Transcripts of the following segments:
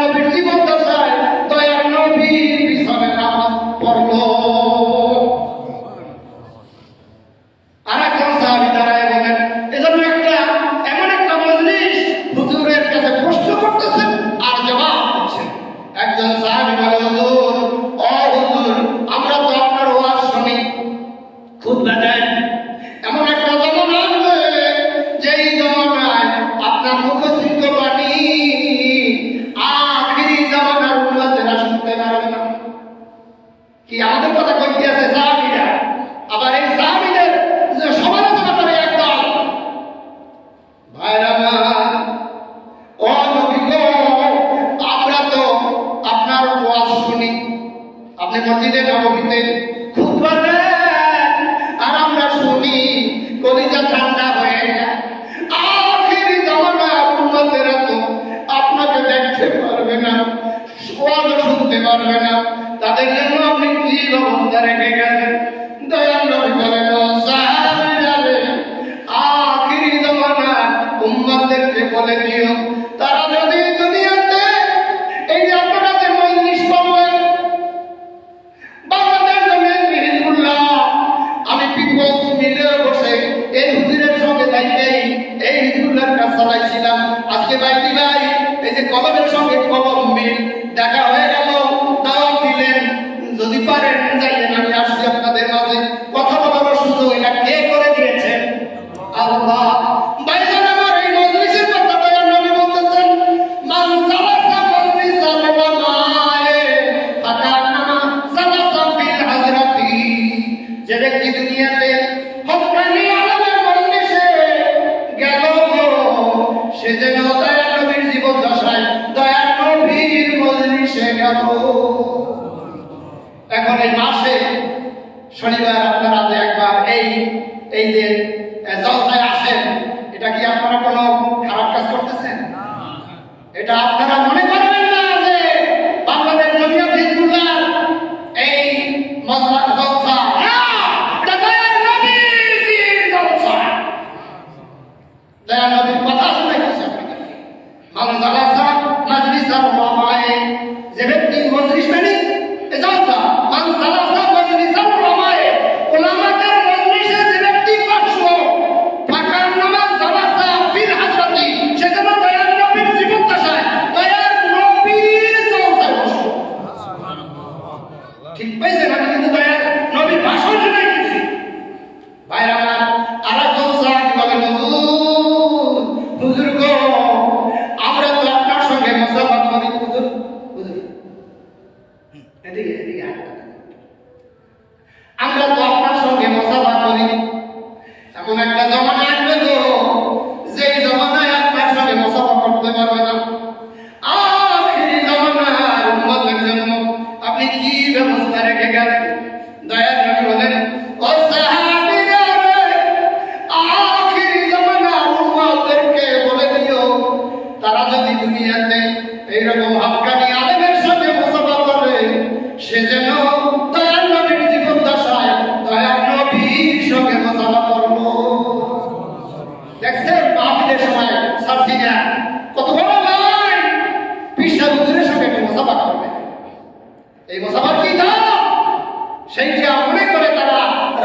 la perdimos también. আপনি মসজিদে নবমীতে খুব ভালো আর আমরা শুনি কলিজা ঠান্ডা হয়ে তো আপনাকে দেখতে পারবে না পারবে না। তাদের জন্য আপনি কি ব্যবস্থা রেখে গেলেন? দয়াল নবী বলেন জীবন এখন এই মাসে শনিবার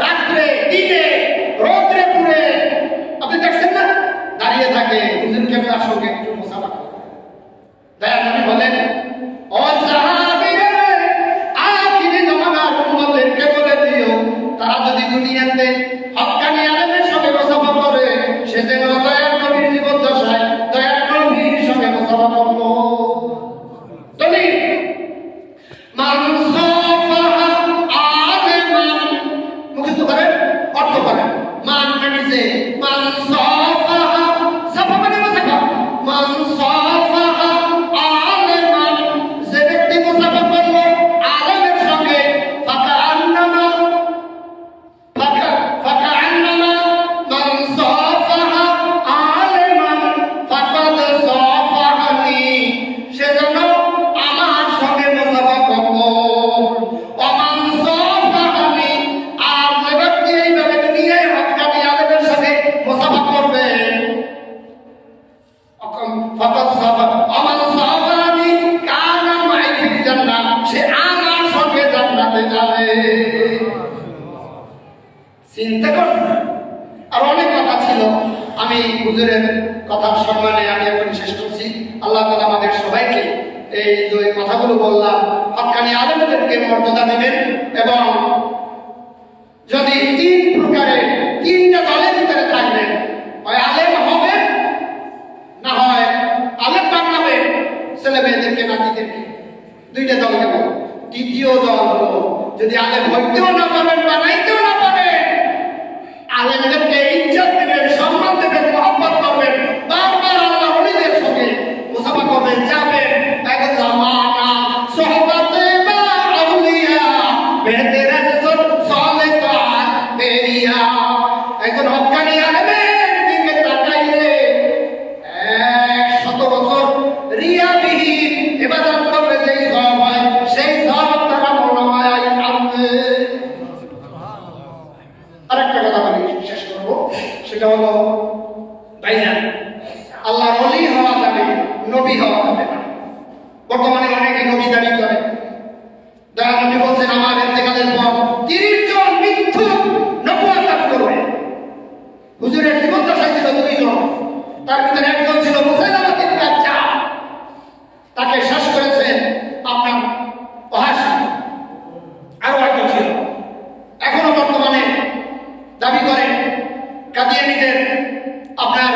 রাত্রে, দিনে, রোদ্রে পুড়ে, আপনি দেখছেন দাঁড়িয়ে থাকে হুজুর কেবলার সঙ্গে একটু মোসাফা করবে দয়া নবী বলেন ও সাহাবীরা আখিরি জামানার উম্মতদেরকে বলে দিও, তারা যদি দুনিয়াতে হক্কানি আলেমের সঙ্গে মুসাফা করে, সে যেন দয়ার নবীর জীবদ্দশায়, দয়ার নবীর সঙ্গে মুসাফা করল। হুজুরের কথার সম্মানে আমি এখন শেষ করছি। আল্লাহ তালা আমাদের সবাইকে এই যে কথাগুলো বললাম, হকানি আলমদেরকে মর্যাদা দেবেন এবং যদি তিন করব সেটা হলো ভাইজান আল্লাহ অলি হওয়া যাবে, নবী হওয়া যাবে বর্তমানে অনেকে নবী দাবি করে যারা নবী বলছেন আমার ইন্তেকালের পর তিরিশ জন মিথ্যুক নবুয়াত দাবি করবে হুজুরের জীবন দশায় ছিল দুইজন তার ভিতরে একজন ছিল মুসাইলামাতির বাচ্চা তাকে শেষ করেছেন আপনার অহাসি আরও একজন ছিল এখনও বর্তমানে দাবি করেন কাদিয়ানিদের আপনার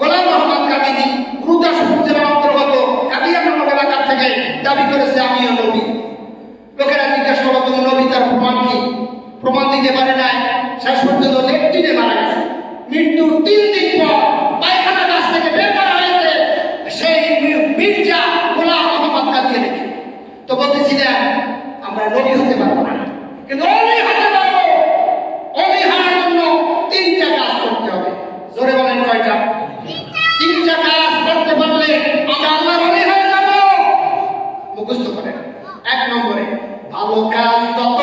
গোলাম মোহাম্মদ কাদিনী গুরুদাসপুর জেলার অন্তর্গত কাদিয়া নামক এলাকার থেকে দাবি করেছে আমিও নবী লোকেরা জিজ্ঞাসা করল তুমি নবী তার প্রমাণ কি প্রমাণ দিতে পারে নাই শেষ পর্যন্ত লেফটিনে মারা গেছে মৃত্যুর তিন দিন পর পায়খানা গাছ থেকে বের করা হয়েছে। সেই মির্জা গোলাম মোহাম্মদ কাদিয়ানিকে তো বলতেছিলেন আমরা নবী হতে পারব না। কিন্তু অলি হতে পারব অলি হওয়ার জন্য তিনটা কাজ করতে হবে। জোরে বলেন কয়টা? তিনটা কাজ করতে পারলে আমরা আল্লাহর অলি হয়ে যাব মুখস্থ করেন। এক নম্বরে, ভালো কাজ যত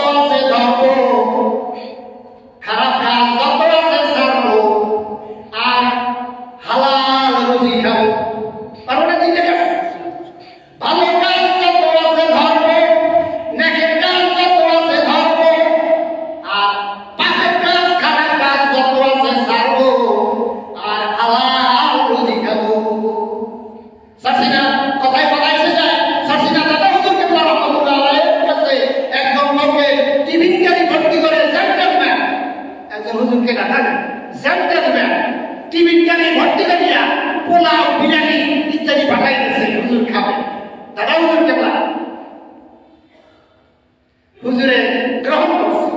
হুজুরে গ্রহণ করছে।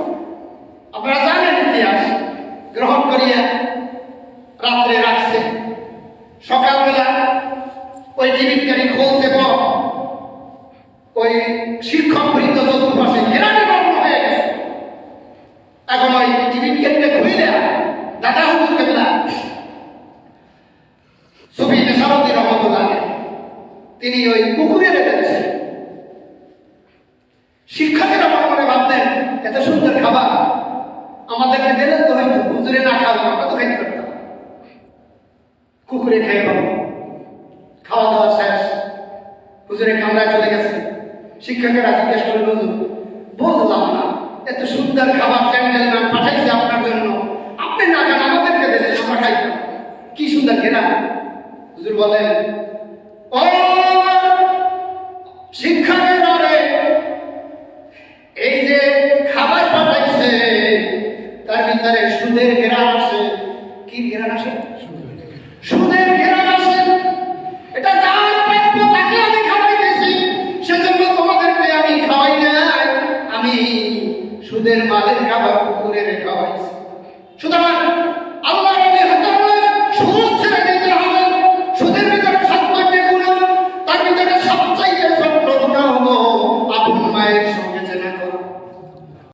আপনারা জানেন ইতিহাস। গ্রহণ করিয়া রাত্রে রাখছে। সকালবেলা ওই টিভিটারি খুলতে পর ওই শিক্ষক বৃন্দ চতুর্পাশে ঘেরানি বন্ধ হয়ে গেছে। এখন ওই টিভিটারিটা খুলে দাদা হুজুর কেবলা। সুফি নেশারদ্দিন রহমতুল্লাহ তিনি ওই পুকুরে রেখেছেন শিক্ষকেরা মনে মনে ভাবতেন এত সুন্দর খাবার আমাদেরকে দিলে কুকুরে খাই পাবো। খাওয়া দাওয়া শেষ। হুজুরে কামরায় চলে গেছে। শিক্ষকেরা জিজ্ঞেস করে হুজুর, বললাম না, এত সুন্দর খাবার ক্যান্ডেল না পাঠাইছে আপনার জন্য। আপনি না জান, আমাদেরকে দেশে আমরা খাইতাম কি সুন্দর ঘেরা? হুজুর বলেন ও